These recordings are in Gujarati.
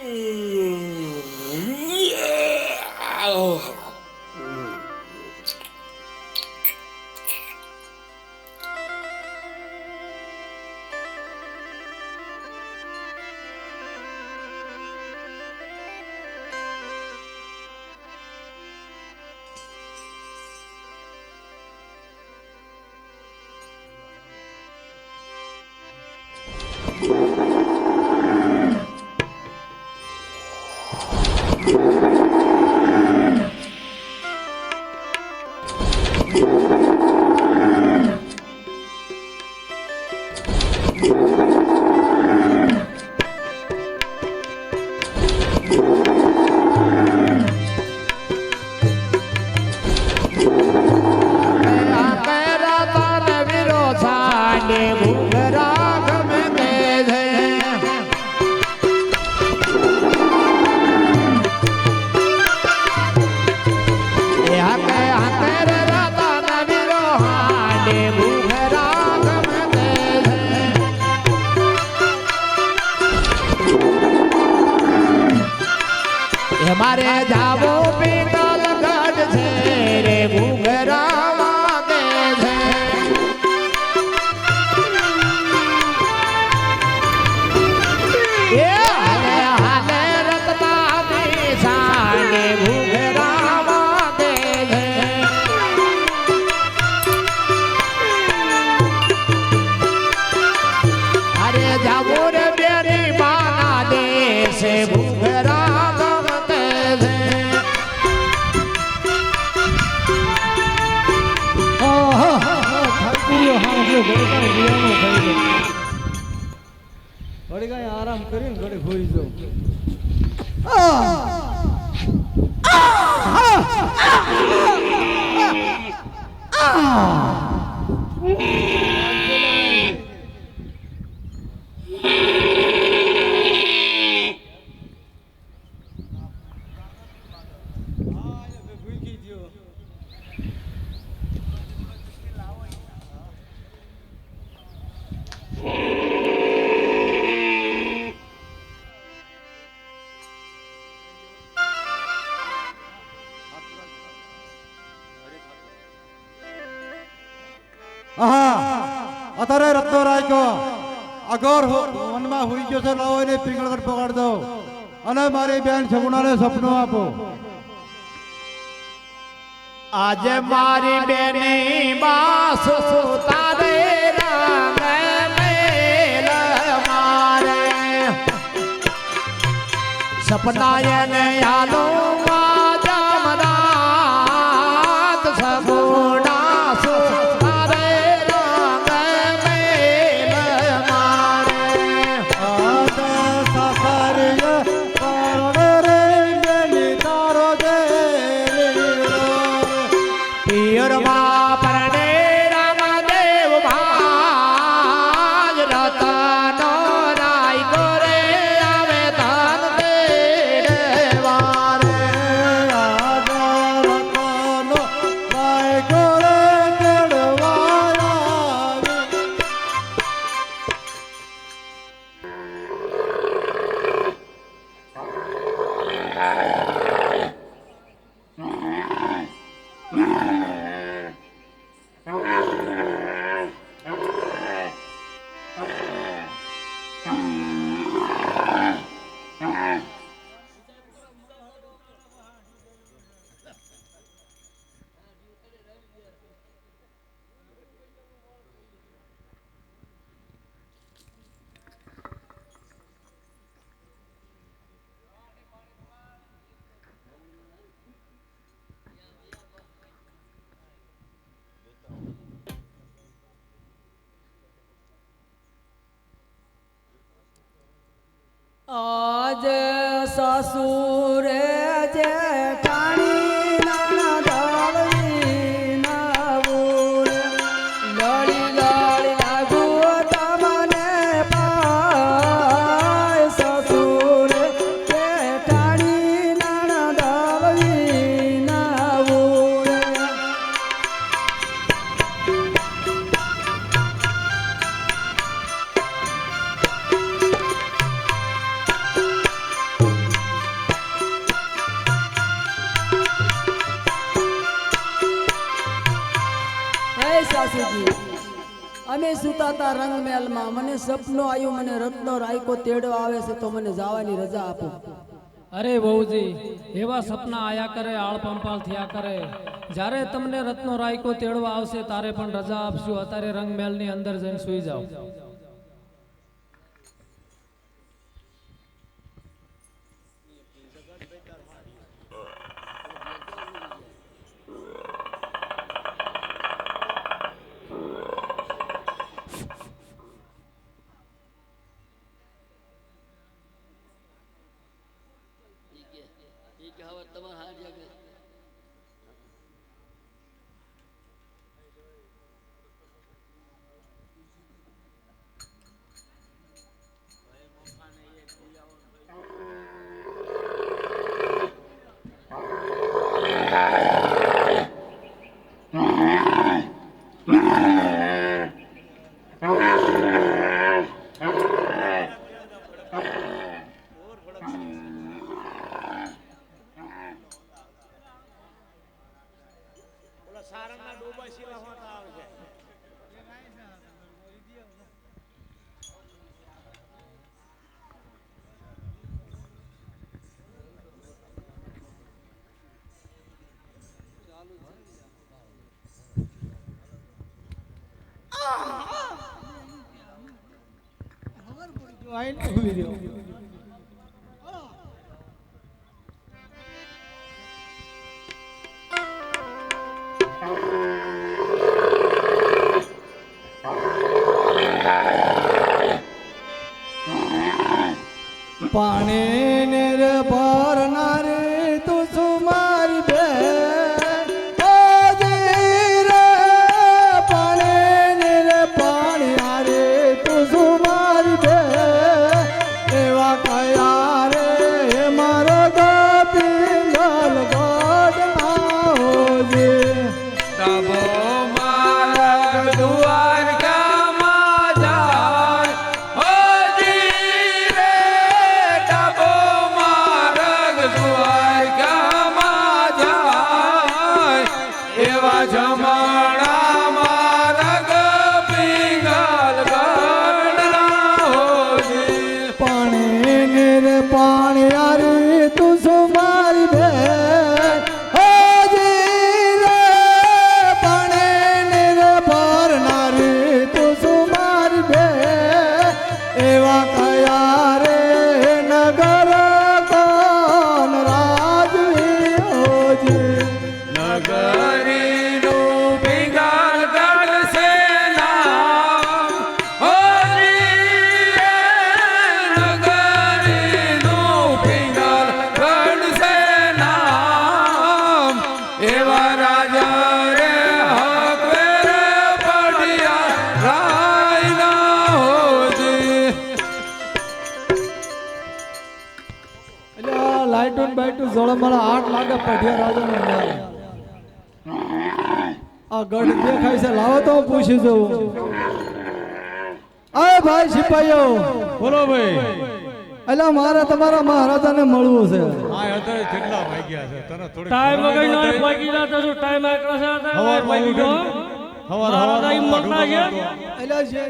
Hey. Devo કરીને ઘરે ભોઈ જાઉં. પથારે રત્તો રાખ્યો. અગર મનમાં હોઈ ગયો છે, લાવો એને પીંગળગઢ પકડ દો અને મારી બેન છગુણાને સપનું આપો. આજે મારી બેની બાસ તારે સપનાય ને યાદો મા સાસુરે સપનો આવ્યું, મને રત્નો રાયકો તેડો આવે છે તો મને જવાની રજા આપો. અરે વહુજી, એવા સપના આયા કરે આળ પંપાળ થયા કરે. જ્યારે તમને રત્નો રાયકો તેડવા આવશે, તારે પણ રજા આપશું. અત્યારે રંગમહેલની અંદર જઈને સુઈ જાઓ. પાણી નિર્ભર નારી લાઈટું ને બાઈટું જોડે મારા આઠ લાગે પઢિયા રાજા આ ગઢ દેખાય છે. લાવો તો હું પૂછી જોઉં. અરે ભાઈ સિપાહીઓ બોલો ભાઈ. એટલે મારે તમારા મહારાજાને મળવું છે. આ અત્યારે કેટલા વાગ્યા છે. તને થોડીક ટાઈમ વગર નો નથી? જતો છું ટાઈમ આકરો છે હવાર પહોંચી ગયો? હવાર મારા દાઈ હવાર મોકલા છે? એટલે જે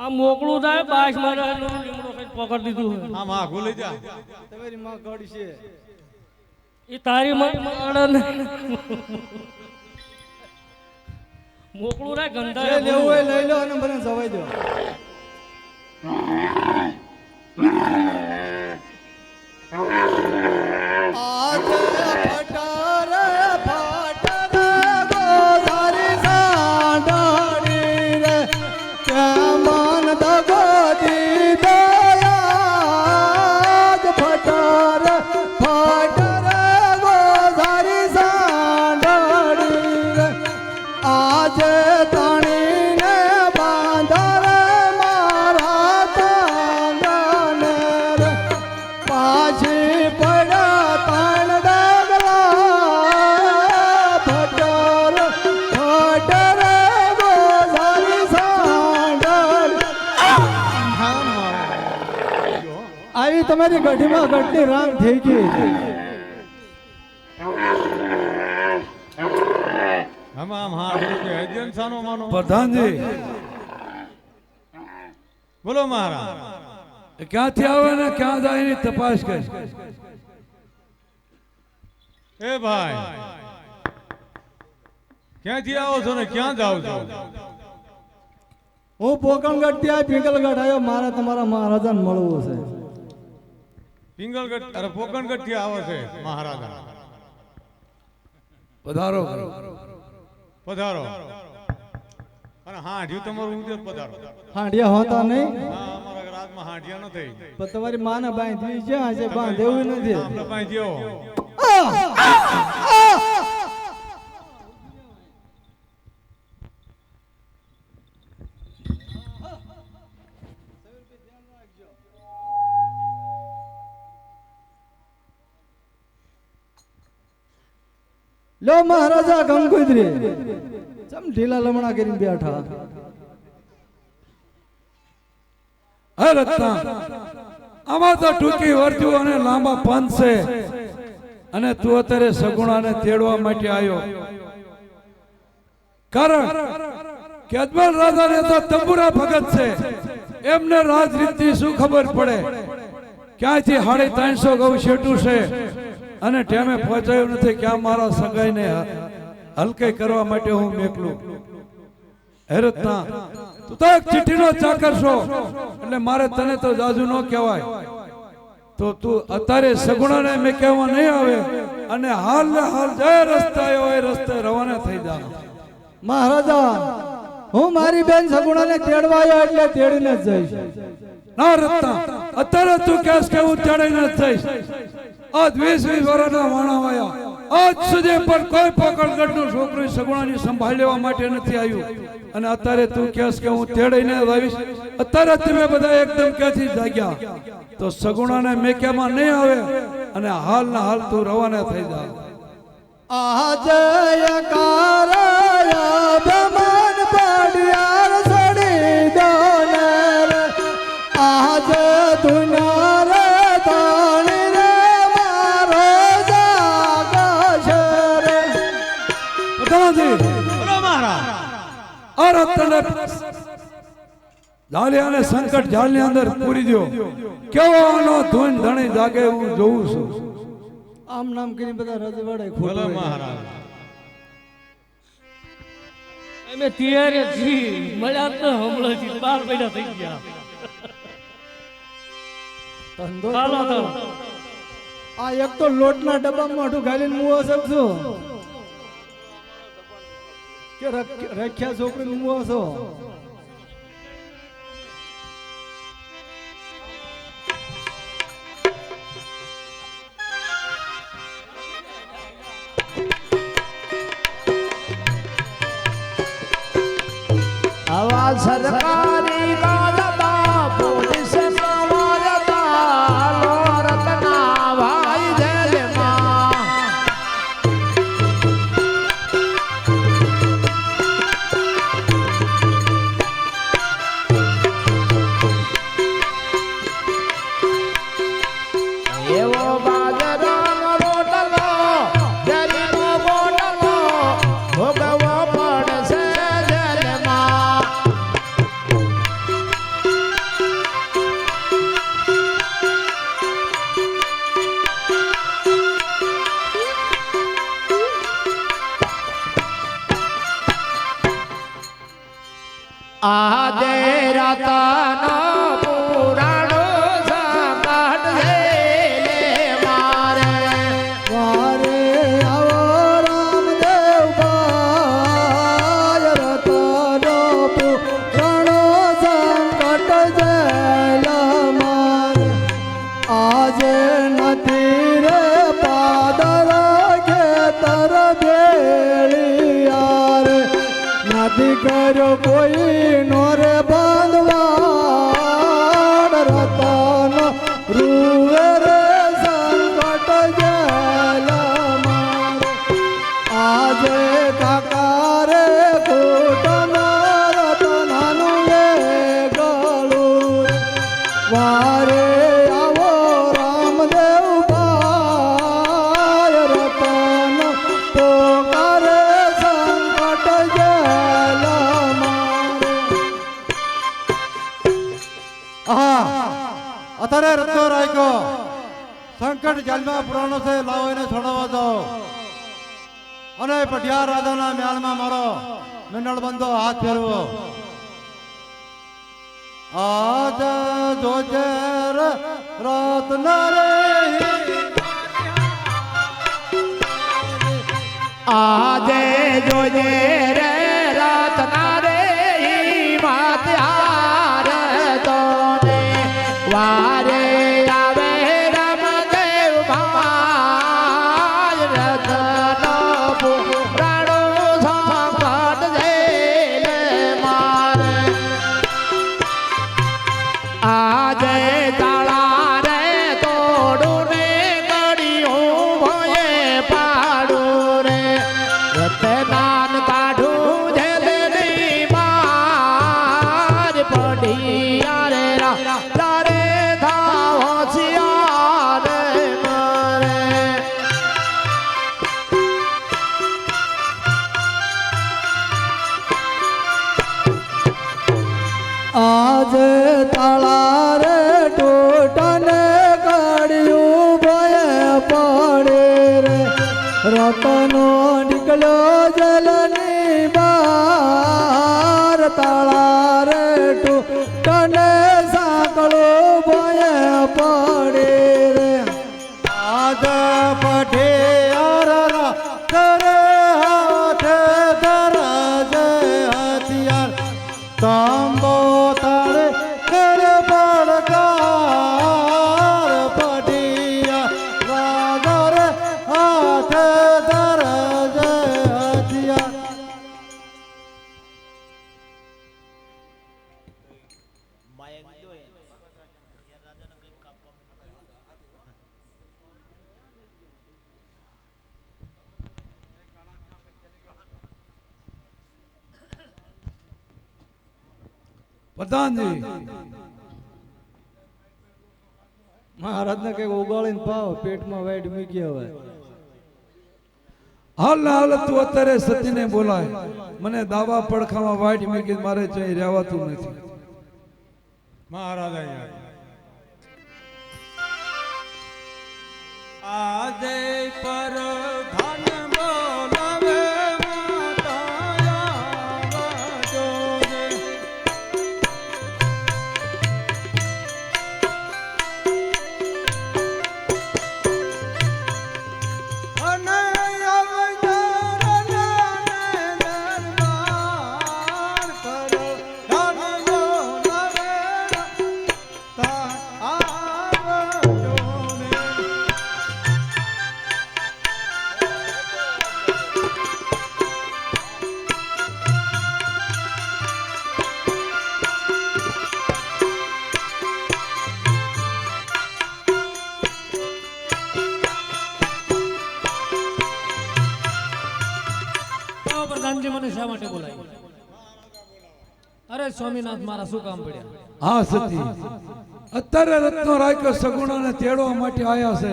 આ મોકળું થાય બાસ મારા લીમડો. પકડી દીધું. આમ હા ભૂલી જા તમારી માં ગઢ છે એ તારી માં મોકળું રે ગંધા લેવું હોય લઈ લો અને મને જવાઈ દો આજ આવી ગઢમાં ગઢને રામ થઈ ગઈ. પ્રધાનજી. બોલો મહારાજ. ક્યાંથી આવે ને ક્યાં જાય એની તપાસ કરી. એ ભાઈ ક્યાંથી આવો છો ને ક્યાં જાવ છો? હું પોકણગઢ ત્યાં પિંગલગઢ આવ્યો મારે તમારા મહારાજાને મળવું છે. પિંગલગઢ અરે પોકણગઢથી આવે છે. મહારાજા. પધારો. પધારો. અને હાંડિયું તમારું ઊંધે પધારો. હાંડિયા હોતા નહીં? હા અમારા રાજમાં હાંડિયા નથી પણ તમારી માને બાંધી છે આજે બાંધેવું નથી. આપણે પાસે લો મહારાજા ગંગોત્રી ચમ ઢીલા લમણા કરીને બેઠા. હે રત્ના આમાં તો ટૂંકી વર્જુ અને લાંબા પંથ છે અને તું અત્યારે સગુણાને તેડવા માટે આવ્યો. કારણ કે અજમલ રાજાને તો તંબુરા ભગત છે. એમને રાજરીતની શું ખબર પડે? ક્યાંથી સાડી ત્રણસો ગૌ શેટું છે? અને ટેમે પહોંચાયું નથી ક્યાં મારા સગાઈને હલકે કરવા માટે હું મેકલું. હેરત ના તું તો એક ચિઠ્ઠીનો ચાકર છો એટલે મારે તને તો જાજુ ન કહેવાય. તો તું અત્યારે સગુણાને મેં કહેવા નહીં આવે અને હાલ ને હાલ જે રસ્તા આવ્યો એ રસ્તે રવાના થઈ જા મહારાજા હું મારી બેન સગુણાને તેડવા આવ્યો એટલે તેડીને જ જઈશ. ના રત્ના અત્યારે તું કહેશ કે હું તેડીને જ જઈશ. આજ વીસ વીસ વર્ષના વાણા વાયા. આજ સુધી પણ કોઈ પકડગઢનું છોકરી સગુણાની સંભાળ લેવા માટે નથી આવ્યું. અને અત્યારે તું કહેશ કે હું તેડીને લાવીશ અત્યારે તમે બધા એકદમ ક્યાંથી જાગ્યા? તો સગુણાને મેક્યામાં નહીં આવે અને હાલ ના હાલ તું રવાના થઈ જા. આ કારયા જાલિયાને સંકટ જાળની અંદર પૂરી દો કેવો આનો ધૂન ધણી જાગે હું જોઉં છું. આમ નામ કરી બધા રજવાડે ખોલો મહારાજ. અમે ત્યારે જી મળ્યા તો હમણાં જી બાર મહિના થઈ ગયા. ધંધો ચાલો તો આ એક તો લોટના ડબ્બામાં મોઢું ગાલીને મુવો શકશો કે રખ્યા છોકરીને મુવો છો? સરકારી નથી કર્યો કોઈ નો રે બાંધવા રતનો રે સંકટ જેલમાં પુરાણો છે, લાવો એને છોડાવવા દો અને પટિયાર રાજાના મ્યાલમાં મારો મિનળ બંધો હાથ ફેરવો. આજ જોજે રાત નરે આજે જોજે પ્રધાનજી મહારાજને કંઈક ઉગાડીને પાવ, પેટમાં વાઈટ મૂકી હવે હાલ ને હાલ તું અત્યારે સતીને બોલાય. મને દાવા પડખામાં વાઈટ મૂકી મારે ચાઈ રહેવાતું નથી. મહારાજ આજે પર સ્વામીનાથ મારા શું કામ પડ્યા? હા, સતી. અત્યારે રત્નો રાખ્યો સગુણાને તેડવા માટે આવ્યા છે.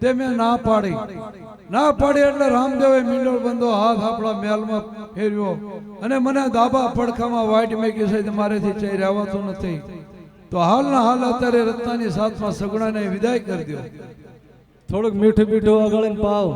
તે મેં ના પાડી. ના પાડી એટલે રામદેવે મીંડોળ બંધો હાથ આપણા મહેલમાં ફેર્યો અને મને દાબા પડખામાં વાઈટ મેકી છે મારેથી ચઈ રહેવાતું નથી. તો હાલના હાલ અત્યારે રત્નાની સાથમાં સગુણાને વિદાય કરી દો થોડુંક મીઠું મીઠું વગાડીને પાવ.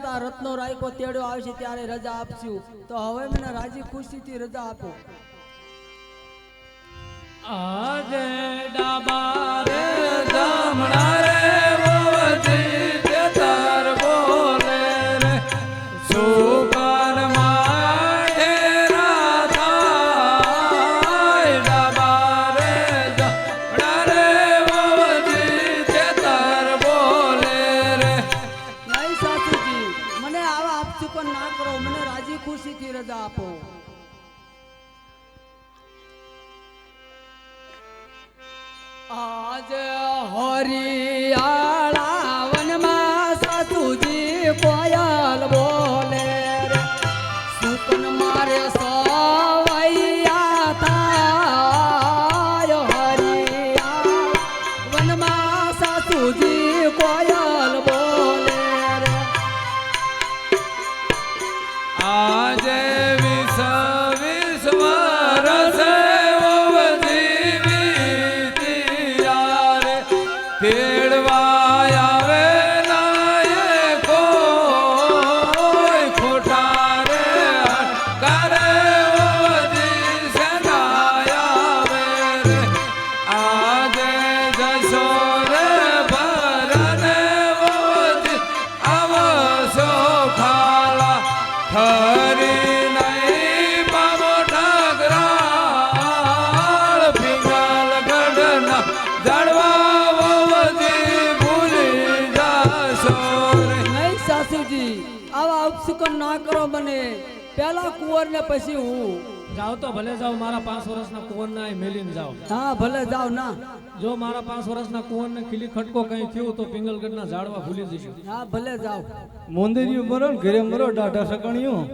હતા રત્નો રાયકો તેડો આવશે ત્યારે રજા આપશું. તો હવે મને રાજી ખુશીથી રજા આપો. આજે ડાબા રે જમણા આપસુકો ના કરો મને રાજી ખુશીથી રજા આપો. આજ હરિયાળા કુંવર ને પછી હું. જાઓ તો ભલે જાઓ મારા પાંચ વર્ષના કુંવરના અહીં મેલીને જાઓ. હા ભલે જાઓ ના. જો મારા પાંચ વર્ષના કુંવરને ખીલી ખટકો કઈ થયું તો પિંગલગઢના ઝાડવા ભૂલી જશું હા ભલે જાઓ. મોંદેરિયું મરો ને ઘરે મરો ડાઢા સકણિયું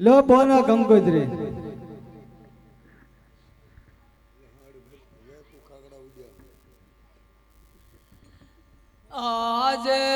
લો બોના કંકોત્રી যে